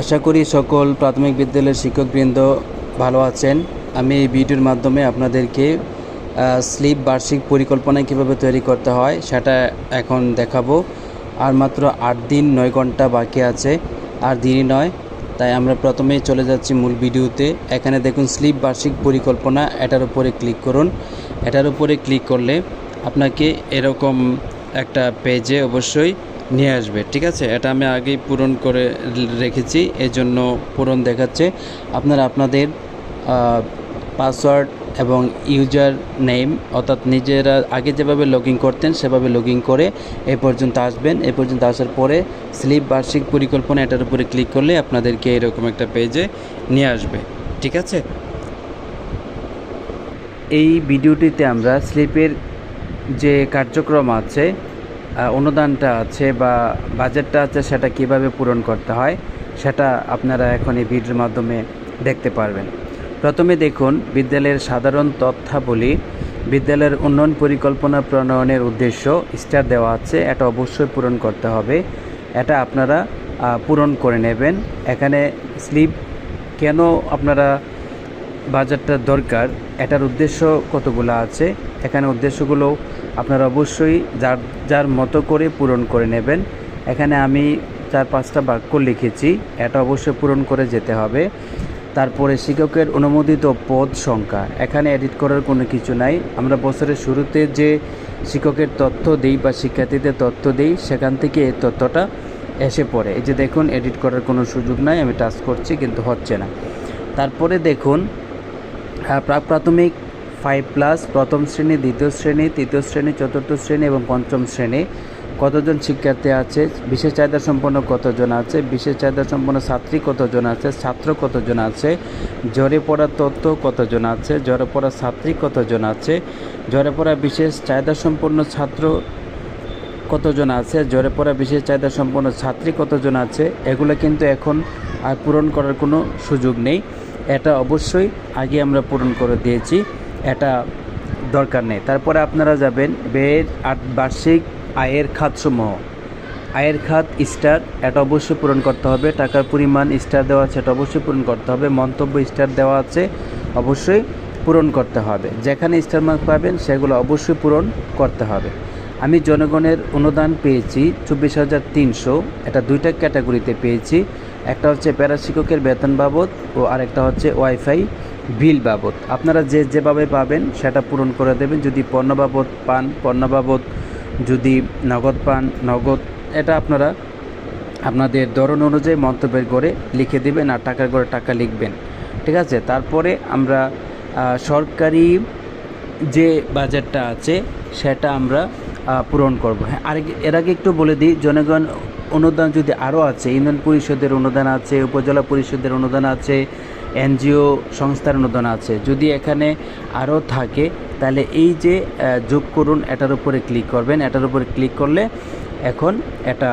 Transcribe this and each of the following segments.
আশা করি সকল প্রাথমিক বিদ্যালয়ের শিক্ষকবৃন্দ ভালো আছেন। আমি এই ভিডিওর মাধ্যমে আপনাদেরকে স্লিপ বার্ষিক পরিকল্পনা কীভাবে তৈরি করতে হয় সেটা এখন দেখাবো। আর মাত্র আট দিন, নয় ঘণ্টা বাকি আছে, আর দিনই নয়, তাই আমরা প্রথমেই চলে যাচ্ছি মূল ভিডিওতে। এখানে দেখুন, স্লিপ বার্ষিক পরিকল্পনা, এটার উপরে ক্লিক করুন। এটার উপরে ক্লিক করলে আপনাকে এরকম একটা পেজে অবশ্যই নিয়ে আসবে, ঠিক আছে? এটা আমি আগেই পূরণ করে রেখেছি এই জন্য পূরণ দেখাচ্ছে। আপনারা আপনাদের পাসওয়ার্ড এবং ইউজার নেম অর্থাৎ নিজেরা আগে যেভাবে লগ করতেন, সেভাবে লগ করে এ পর্যন্ত আসবেন। এ পর্যন্ত আসার পরে স্লিপ বার্ষিক পরিকল্পনা, এটার উপরে ক্লিক করলে আপনাদেরকে এরকম একটা পেজে নিয়ে আসবে, ঠিক আছে? এই ভিডিওটিতে আমরা স্লিপের যে কার্যক্রম আছে অনুদানটা আছে বা বাজেটটা আছে, সেটা কীভাবে পূরণ করতে হয়, সেটা আপনারা এখন এই ভিডিওর মাধ্যমে দেখতে পারবেন। প্রথমে দেখুন, বিদ্যালয়ের সাধারণ তথ্যাবলী, বিদ্যালয়ের উন্নয়ন পরিকল্পনা প্রণয়নের উদ্দেশ্য, স্টার দেওয়া আছে, এটা অবশ্যই পূরণ করতে হবে। এটা আপনারা পূরণ করে নেবেন। এখানে স্লিপ কেন আপনারা বাজারটা দরকার, এটার উদ্দেশ্য কতগুলো আছে, এখানে উদ্দেশ্যগুলো আপনারা অবশ্যই যার যার মতো করে পূরণ করে নেবেন। এখানে আমি চার, পাঁচটা বাক্য লিখেছি। এটা অবশ্যই পূরণ করে যেতে হবে। তারপরে শিক্ষকের অনুমোদিত পদ সংখ্যা। এখানে এডিট করার কোনো কিছু নাই। আমরা বছরের শুরুতে যে শিক্ষকের তথ্য দিই বা শিক্ষার্থীদের তথ্য দিই, সেখান থেকে এই তথ্যটা এসে পড়ে। এই যে দেখুন এডিট করার কোনো সুযোগ নাই। আমি টাচ করছি, কিন্তু হচ্ছে না। তারপরে দেখুন প্রাক প্রাথমিক ফাইভ প্লাস প্রথম শ্রেণি, দ্বিতীয় শ্রেণি, তৃতীয় শ্রেণি, চতুর্থ শ্রেণি এবং পঞ্চম শ্রেণি। কতজন শিক্ষার্থী আছে? বিশেষ চাহিদা সম্পন্ন কতজন আছে? বিশেষ চাহিদা সম্পন্ন ছাত্রী কতজন আছে? ছাত্র কতজন আছে? জ্বরে পড়া তথ্য কতজন আছে? জ্বরে পড়া ছাত্রী কতজন আছে? জ্বরে পড়া বিশেষ চাহিদা সম্পন্ন ছাত্র কতজন আছে? জ্বরে পড়া বিশেষ চাহিদা সম্পন্ন ছাত্রী কতজন আছে? এগুলো কিন্তু এখন আর পূরণ করার কোনো সুযোগ নেই। এটা অবশ্যই আগে আমরা পূরণ করে দিয়েছি। এটা দরকার নেই। তারপরে আপনারা যাবেন ব্যয়ের আট বার্ষিক আয়ের খাতসমূহ। আয়ের খাত স্টার, এটা অবশ্যই পূরণ করতে হবে। টাকার পরিমাণ স্টার দেওয়া আছে, এটা অবশ্যই পূরণ করতে হবে। মন্তব্য স্টার দেওয়া আছে, অবশ্যই পূরণ করতে হবে। যেখানে স্টার মার্ক পাবেন, সেগুলো অবশ্যই পূরণ করতে হবে। আমি জনগণের অনুদান পেয়েছি চব্বিশ হাজার তিনশো। এটা দুইটা ক্যাটাগরিতে পেয়েছি। একটা হচ্ছে প্যারা শিক্ষকের বেতন বাবদ ও আরেকটা হচ্ছে ওয়াইফাই বিল বাবদ। আপনারা যে যেভাবে পাবেন সেটা পূরণ করে দেবেন। যদি পণ্য বাবদ পান, পণ্য বাবদ যদি নগদ পান, নগদ এটা আপনারা আপনাদের ধরন অনুযায়ী মন্তব্যের করে লিখে দেবেন আর টাকার করে টাকা লিখবেন। ঠিক আছে? তারপরে আমরা সরকারি যে বাজেটটা আছে সেটা আমরা পূরণ করব। হ্যাঁ আর এর আগে একটু বলে দিই, জনগণ অনুদান যদি আরও আছে, ইউনিয়ন পরিষদের অনুদান আছে, উপজেলা পরিষদের অনুদান আছে এনজিও সংস্থার অনুদান আছে। যদি এখানে আরও থাকে, তাহলে এই যে যোগ করুন, এটার উপরে ক্লিক করবেন। এটার উপরে ক্লিক করলে এখন এটা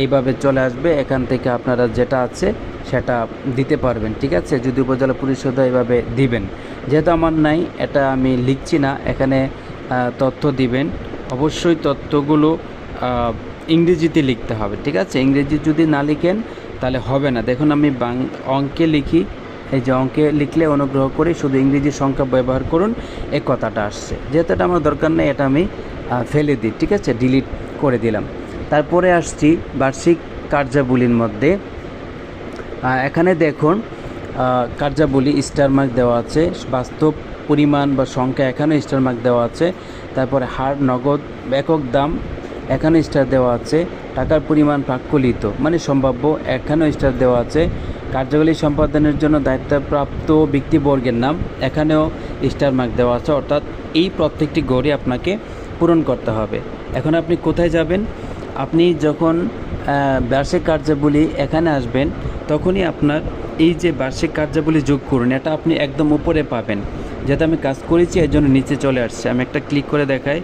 এইভাবে চলে আসবে। এখান থেকে আপনারা যেটা আছে, সেটা দিতে পারবেন, ঠিক আছে? যদি উপজেলা পরিষদ এইভাবে দিবেন। যেহেতু আমার নাই, এটা আমি লিখছি না। এখানে তথ্য দিবেন। অবশ্যই তথ্যগুলো ইংরেজিতে লিখতে হবে, ঠিক আছে? ইংরেজি যদি না লিখেন, তাহলে হবে না। দেখুন, আমি বাং, অঙ্কে লিখি। এই যে অঙ্কে লিখলে অনুগ্রহ করে শুধু ইংরেজি সংখ্যা ব্যবহার করুন এই কথাটা আসছে। যেহেতু এটা আমার দরকার নেই, এটা আমি ফেলে দিই, ঠিক আছে? ডিলিট করে দিলাম। তারপরে আসছি বার্ষিক কার্যাবলীর মধ্যে। এখানে দেখুন কার্যাবলী স্টার মার্ক দেওয়া আছে, বাস্তব পরিমাণ বা সংখ্যা এখানে স্টার মার্ক দেওয়া আছে, তারপরে হার, নগদ, একক দাম এখানে স্টার দেওয়া আছে, টাকার পরিমাণ প্রাক্কলিত মানে সম্ভাব্য, এখানেও স্টার দেওয়া আছে কার্যাবলী সম্পাদনের জন্য দায়িত্বপ্রাপ্ত ব্যক্তিবর্গের নাম এখানেও স্টার মার্ক দেওয়া আছে, অর্থাৎ এই প্রত্যেকটি গড়ে আপনাকে পূরণ করতে হবে। এখন আপনি কোথায় যাবেন? আপনি যখন বার্ষিক কার্যাবলী এখানে আসবেন, তখনই আপনার এই যে বার্ষিক কার্যাবলী যোগ করুন, এটা আপনি একদম উপরে পাবেন। যেহেতু আমি কাজ করেছি, এর জন্য নিচে চলে আসছে। আমি একটা ক্লিক করে দেখাই,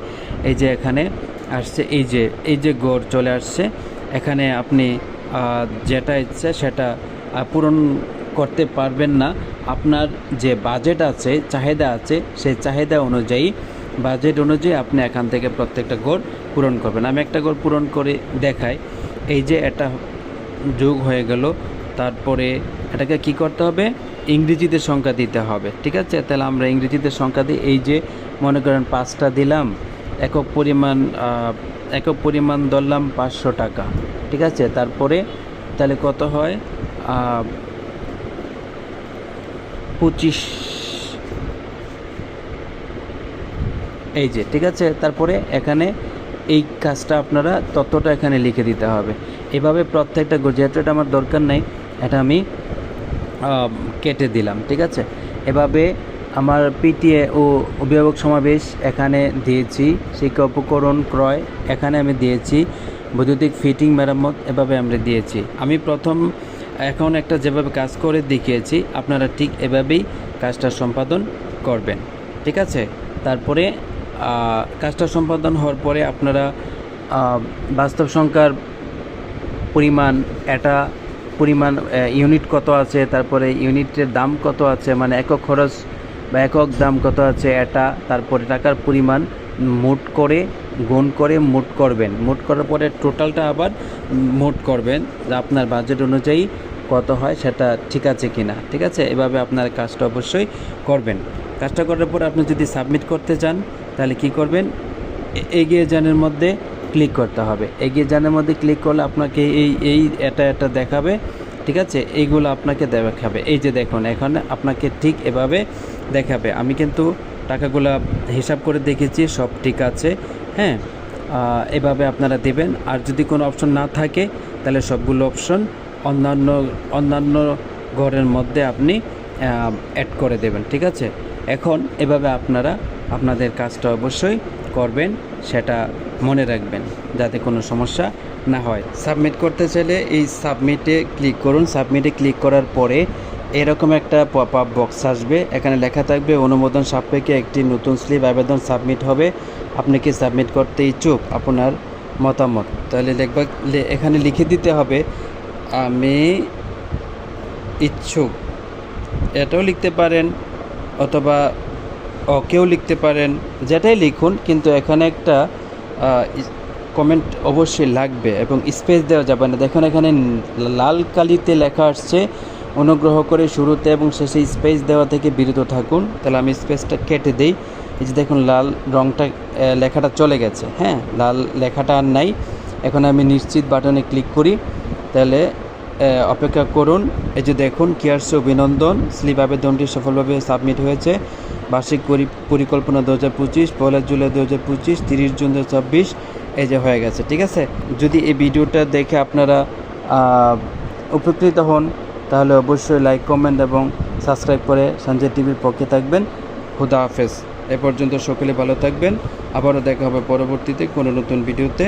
এই যে এখানে আসছে, এই যে এই যে গড় চলে আসছে। এখানে আপনি যেটা ইচ্ছে সেটা পূরণ করতে পারবেন না। আপনার যে বাজেট আছে, চাহিদা আছে, সেই চাহিদা অনুযায়ী বাজেট অনুযায়ী আপনি এখান থেকে প্রত্যেকটা গড় পূরণ করবেন। আমি একটা গড় পূরণ করে দেখাই। এই যে এটা যোগ হয়ে গেল। তারপরে এটাকে কি করতে হবে? ইংরেজিতে সংখ্যা দিতে হবে। ঠিক আছে? তাহলে আমরা ইংরেজিতে সংখ্যা দিই। এই যে মনে করেন পাঁচটা দিলাম। একক পরিমাণ একক পরিমাণ ধরলাম পাঁচশো টাকা। ঠিক আছে? তারপরে তাহলে কত হয়? পঁচিশ। এই যে, ঠিক আছে? তারপরে এখানে এই কাজটা আপনারা ততটা এখানে লিখে দিতে হবে। এভাবে প্রত্যেকটা যেহেতু এটা আমার দরকার নেই, এটা আমি কেটে দিলাম, ঠিক আছে? এভাবে আমার পিটিএ ও অভিভাবক সমাবেশ এখানে দিয়েছি, শিক্ষা উপকরণ ক্রয় এখানে আমি দিয়েছি, বৈদ্যুতিক ফিটিং মেরামত এভাবে আমরা দিয়েছি। আমি প্রথম এখন একটা যেভাবে কাজ করে দেখিয়েছি, আপনারা ঠিক এভাবেই কাজটা সম্পাদন করবেন। ঠিক আছে? তারপরে কাজটা সম্পাদন হওয়ার পরে আপনারা বাস্তব সংখ্যার পরিমাণ, এটা পরিমাণ ইউনিট কত আছে, তারপরে ইউনিটের দাম কত আছে মানে একক খরচ বা একক দাম কত আছে, এটা, তারপরে টাকার পরিমাণ মোট করে, গুণ করে মোট করবেন। মোট করার পরে টোটালটা আবার মোট করবেন আপনার বাজেট অনুযায়ী কত হয় সেটা ঠিক আছে কি না ঠিক আছে? এভাবে আপনার কাজটা অবশ্যই করবেন। কাজটা করার পর আপনি যদি সাবমিট করতে চান, তাহলে কি করবেন? এগিয়ে যানের মধ্যে ক্লিক করতে হবে। এগিয়ে যানের মধ্যে ক্লিক করলে আপনাকে এই এই এটা এটা দেখাবে। ঠিক আছে? এইগুলো আপনাকে দেখাবে। এই যে দেখুন, এখানে আপনাকে ঠিক এভাবে দেখাবে। আমি কিন্তু টাকাগুলো হিসাব করে দেখেছি, সব ঠিক আছে হ্যাঁ? এভাবে আপনারা দেবেন। আর যদি কোনো অপশন না থাকে, তাহলে সবগুলো অপশন অন্যান্য অন্যান্য ঘরের মধ্যে আপনি অ্যাড করে দেবেন, ঠিক আছে? এখন এভাবে আপনারা আপনাদের কাজটা অবশ্যই করবেন, সেটা মনে রাখবেন, যাতে কোনো সমস্যা না হয়। সাবমিট করতে চাইলে এই সাবমিটে ক্লিক করুন। সাবমিটে ক্লিক করার পরে এরকম একটা পপ আপ বক্স আসবে। এখানে লেখা থাকবে, অনুমোদন সাপেক্ষে একটি নতুন স্লিপ আবেদন সাবমিট হবে। আপনি কি সাবমিট করতে ইচ্ছুক? আপনার মতামত। তাহলে লিখবা এখানে লিখে দিতে হবে, আমি ইচ্ছুক। এটাও লিখতে পারেন, অথবা অকেও লিখতে পারেন, যেটাই লিখুন, কিন্তু এখানে একটা কমেন্ট অবশ্যই লাগবে এবং স্পেস দেওয়া যাবে না। দেখুন, এখানে লাল কালিতে লেখা আসছে অনুগ্রহ করে শুরুতে এবং শেষে স্পেস দেওয়া থেকে বিরত থাকুন। তাহলে আমি স্পেসটা কেটে দিই। এই যে দেখুন, লাল রংটা লেখাটা চলে গেছে। হ্যাঁ লাল লেখাটা আর নাই। এখন আমি নিশ্চিত বাটনে ক্লিক করি। তাহলে অপেক্ষা করুন। এই যে দেখুন কি আসছে অভিনন্দন। স্লিপ আবেদনটি সফলভাবে সাবমিট হয়েছে। বার্ষিক পরি- পরিকল্পনা দু হাজার পঁচিশ পয়লা জুলাই দু হাজার পঁচিশ, তিরিশ জুন দু চব্বিশ এই যে হয়ে গেছে। ঠিক আছে? যদি এই ভিডিওটা দেখে আপনারা উপকৃত হন তাহলে অবশ্যই লাইক কমেন্ট এবং সাবস্ক্রাইব করে সঞ্জয় টিভির পক্ষে থাকবেন। হুদা হাফেজ। এ পর্যন্ত সকলে ভালো থাকবেন। আবারও দেখা হবে পরবর্তীতে কোনো নতুন ভিডিওতে।